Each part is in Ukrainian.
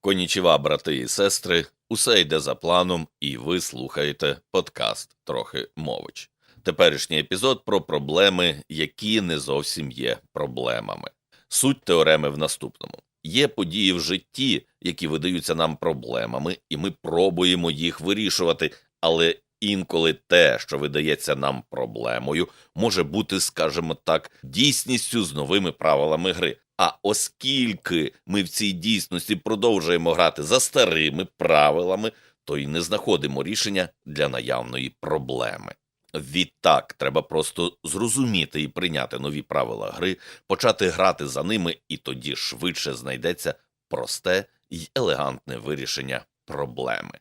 Конічева, брати і сестри, усе йде за планом, і ви слухаєте подкаст Трохи мович. Теперішній епізод про проблеми, які не зовсім є проблемами. Суть теореми в наступному: є події в житті, які видаються нам проблемами, і ми пробуємо їх вирішувати, але інколи те, що видається нам проблемою, може бути, скажімо так, дійсністю з новими правилами гри. А оскільки ми в цій дійсності продовжуємо грати за старими правилами, то й не знаходимо рішення для наявної проблеми. Відтак треба просто зрозуміти і прийняти нові правила гри, почати грати за ними, і тоді швидше знайдеться просте й елегантне вирішення проблеми.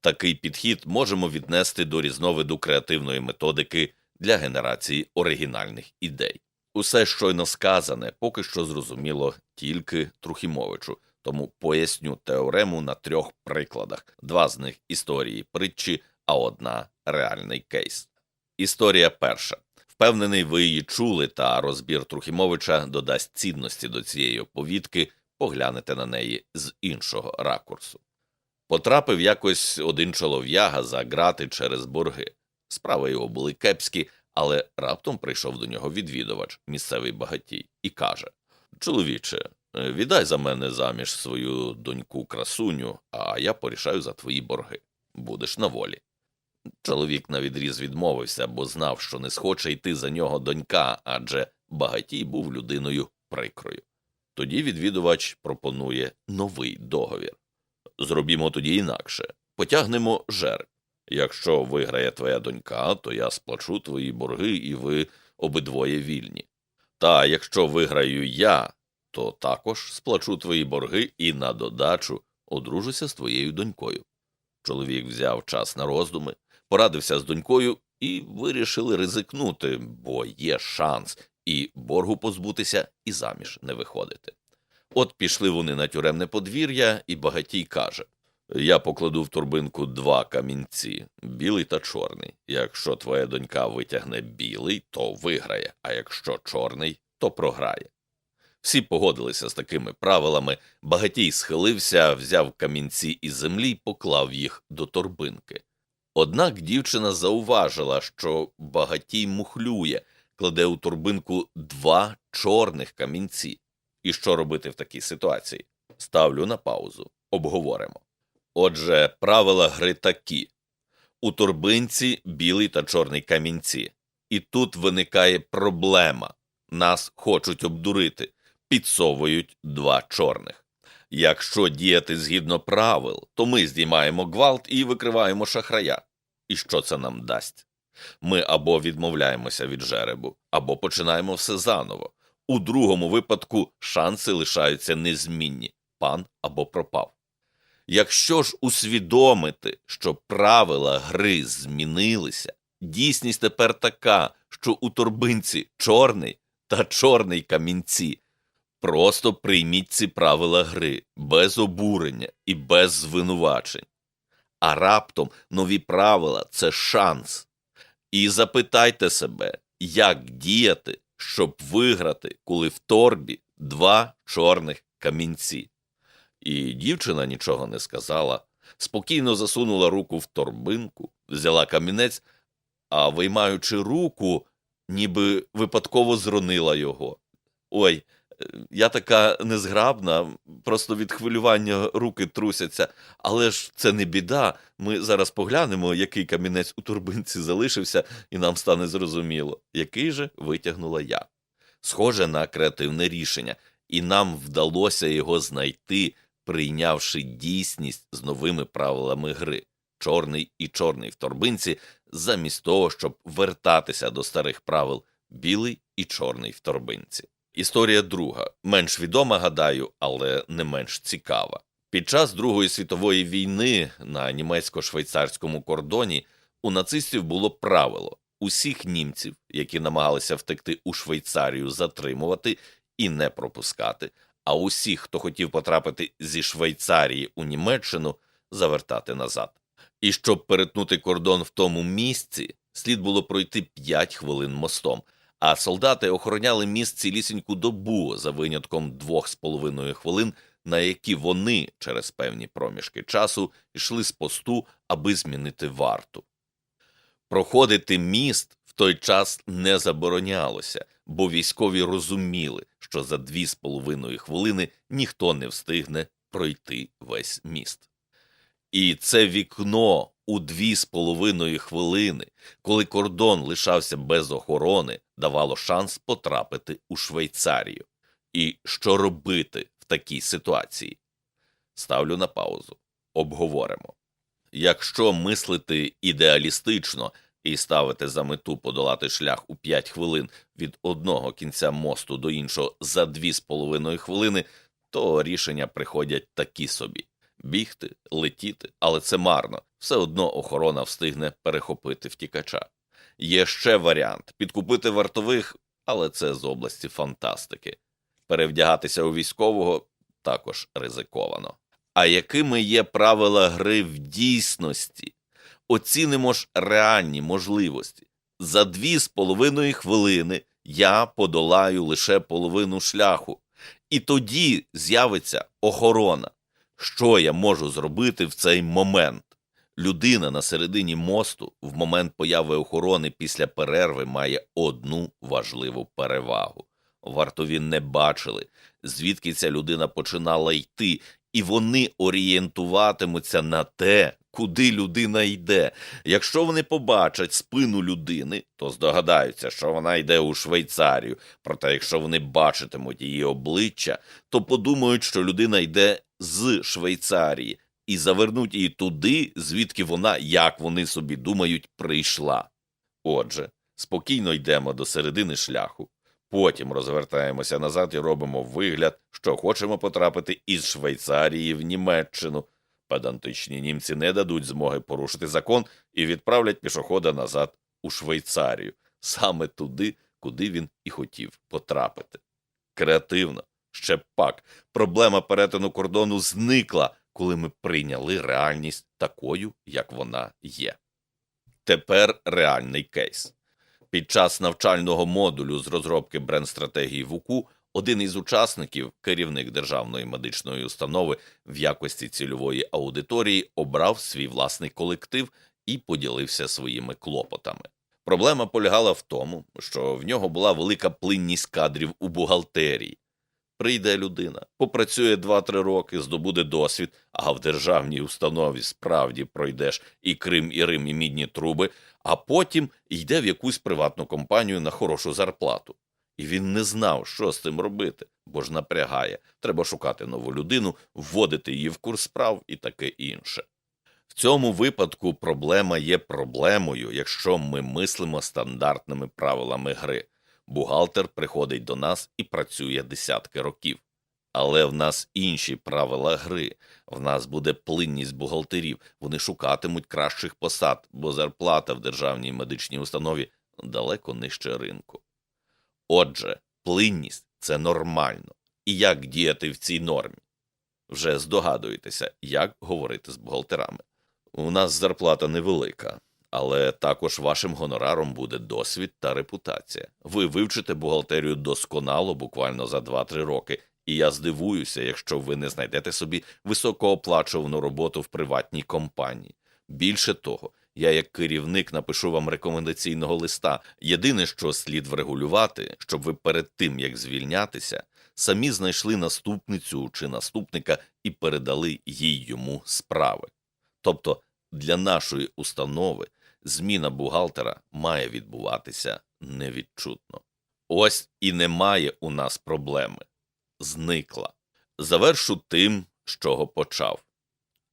Такий підхід можемо віднести до різновиду креативної методики для генерації оригінальних ідей. Усе щойно сказане поки що зрозуміло тільки Трухімовичу, тому поясню теорему на трьох прикладах: два з них історії притчі, а одна реальний кейс. Історія перша. Впевнений, ви її чули, та розбір Трухімовича додасть цінності до цієї оповідки, поглянете на неї з іншого ракурсу. Потрапив якось один чолов'яга за грати через борги. Справи його були кепські, але раптом прийшов до нього відвідувач, місцевий багатій, і каже Чоловіче, віддай за мене заміж свою доньку красуню, а я порішаю за твої борги. Будеш на волі. Чоловік навідріз відмовився, бо знав, що не схоче йти за нього донька, адже багатій був людиною прикрою. Тоді відвідувач пропонує новий договір. Зробімо тоді інакше потягнемо жереб. Якщо виграє твоя донька, то я сплачу твої борги, і ви обидвоє вільні. Та якщо виграю я, то також сплачу твої борги і на додачу одружуся з твоєю донькою. Чоловік взяв час на роздуми, порадився з донькою і вирішили ризикнути, бо є шанс і боргу позбутися, і заміж не виходити. От пішли вони на тюремне подвір'я, і багатій каже Я покладу в турбинку два камінці білий та чорний. Якщо твоя донька витягне білий, то виграє, а якщо чорний, то програє. Всі погодилися з такими правилами, багатій схилився, взяв камінці із землі й поклав їх до торбинки. Однак дівчина зауважила, що багатій мухлює, кладе у торбинку два чорних камінці. І що робити в такій ситуації? Ставлю на паузу. Обговоримо. Отже, правила гри такі у торбинці білий та чорний камінці. І тут виникає проблема нас хочуть обдурити, підсовують два чорних. Якщо діяти згідно правил, то ми здіймаємо гвалт і викриваємо шахрая. І що це нам дасть? Ми або відмовляємося від жеребу, або починаємо все заново. У другому випадку шанси лишаються незмінні пан або пропав. Якщо ж усвідомити, що правила гри змінилися, дійсність тепер така, що у торбинці чорний та чорний камінці. Просто прийміть ці правила гри без обурення і без звинувачень. А раптом нові правила це шанс. І запитайте себе, як діяти, щоб виграти, коли в торбі два чорних камінці. І дівчина нічого не сказала, спокійно засунула руку в торбинку, взяла камінець, а виймаючи руку, ніби випадково зронила його. Ой, я така незграбна, просто від хвилювання руки трусяться, але ж це не біда. Ми зараз поглянемо, який камінець у турбинці залишився, і нам стане зрозуміло, який же витягнула я. Схоже на креативне рішення, і нам вдалося його знайти, прийнявши дійсність з новими правилами гри чорний і чорний в торбинці, замість того, щоб вертатися до старих правил білий і чорний в торбинці. Історія друга, менш відома, гадаю, але не менш цікава. Під час Другої світової війни на німецько-швейцарському кордоні у нацистів було правило усіх німців, які намагалися втекти у Швейцарію, затримувати і не пропускати, а усіх, хто хотів потрапити зі Швейцарії у Німеччину, завертати назад. І щоб перетнути кордон в тому місці, слід було пройти 5 хвилин мостом а солдати охороняли міст цілісіньку добу за винятком двох з половиною хвилин, на які вони через певні проміжки часу йшли з посту, аби змінити варту. Проходити міст в той час не заборонялося, бо військові розуміли, що за дві з половиною хвилини ніхто не встигне пройти весь міст. І це вікно у дві з половиною хвилини, коли кордон лишався без охорони, давало шанс потрапити у Швейцарію. І що робити в такій ситуації? Ставлю на паузу. Обговоримо. Якщо мислити ідеалістично і ставити за мету подолати шлях у 5 хвилин від одного кінця мосту до іншого за 2,5 хвилини, то рішення приходять такі собі бігти, летіти, але це марно. Все одно охорона встигне перехопити втікача. Є ще варіант підкупити вартових, але це з області фантастики. Перевдягатися у військового також ризиковано. А якими є правила гри в дійсності? Оцінимо ж реальні можливості. За дві з половиною хвилини я подолаю лише половину шляху, і тоді з'явиться охорона. Що я можу зробити в цей момент? Людина на середині мосту в момент появи охорони після перерви має одну важливу перевагу. Вартові не бачили, звідки ця людина починала йти, і вони орієнтуватимуться на те, куди людина йде. Якщо вони побачать спину людини, то здогадаються, що вона йде у Швейцарію. Проте, якщо вони бачитимуть її обличчя, то подумають, що людина йде з Швейцарії і завернуть її туди, звідки вона, як вони собі думають, прийшла. Отже, спокійно йдемо до середини шляху. Потім розвертаємося назад і робимо вигляд, що хочемо потрапити із Швейцарії в Німеччину. Педантичні німці не дадуть змоги порушити закон і відправлять пішохода назад у Швейцарію, саме туди, куди він і хотів потрапити. Креативно, ще пак, проблема перетину кордону зникла, коли ми прийняли реальність такою, як вона є. Тепер реальний кейс. Під час навчального модулю з розробки бренд-стратегії ВУКУ один із учасників, керівник державної медичної установи в якості цільової аудиторії, обрав свій власний колектив і поділився своїми клопотами. Проблема полягала в тому, що в нього була велика плинність кадрів у бухгалтерії. Прийде людина, попрацює 2-3 роки, здобуде досвід, а в державній установі справді пройдеш і Крим, і Рим, і мідні труби, а потім йде в якусь приватну компанію на хорошу зарплату. І він не знав, що з цим робити, бо ж напрягає. Треба шукати нову людину, вводити її в курс справ і таке інше. В цьому випадку проблема є проблемою, якщо ми мислимо стандартними правилами гри. Бухгалтер приходить до нас і працює десятки років. Але в нас інші правила гри. В нас буде плинність бухгалтерів. Вони шукатимуть кращих посад, бо зарплата в державній медичній установі далеко нижче ринку. Отже, плинність це нормально. І як діяти в цій нормі? Вже здогадуєтеся, як говорити з бухгалтерами. У нас зарплата невелика, але також вашим гонораром буде досвід та репутація. Ви вивчите бухгалтерію досконало, буквально за 2-3 роки, і я здивуюся, якщо ви не знайдете собі високооплачувану роботу в приватній компанії. Більше того, я, як керівник, напишу вам рекомендаційного листа. Єдине, що слід врегулювати, щоб ви перед тим як звільнятися, самі знайшли наступницю чи наступника і передали їй йому справи. Тобто для нашої установи зміна бухгалтера має відбуватися невідчутно. Ось і немає у нас проблеми. Зникла. Завершу тим, з чого почав.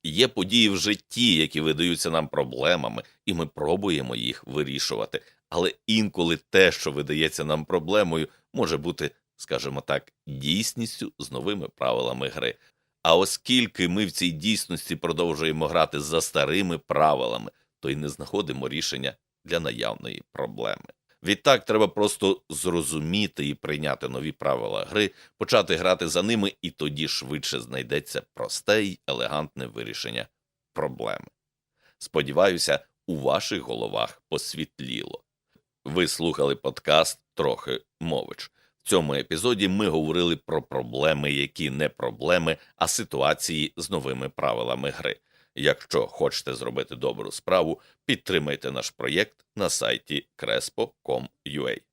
Є події в житті, які видаються нам проблемами, і ми пробуємо їх вирішувати. Але інколи те, що видається нам проблемою, може бути, скажімо так, дійсністю з новими правилами гри. А оскільки ми в цій дійсності продовжуємо грати за старими правилами, то й не знаходимо рішення для наявної проблеми. Відтак треба просто зрозуміти і прийняти нові правила гри, почати грати за ними, і тоді швидше знайдеться просте й елегантне вирішення проблеми. Сподіваюся, у ваших головах посвітліло. Ви слухали подкаст Трохи мович. В цьому епізоді ми говорили про проблеми, які не проблеми, а ситуації з новими правилами гри. Якщо хочете зробити добру справу, підтримайте наш проєкт на сайті crespo.com.ua.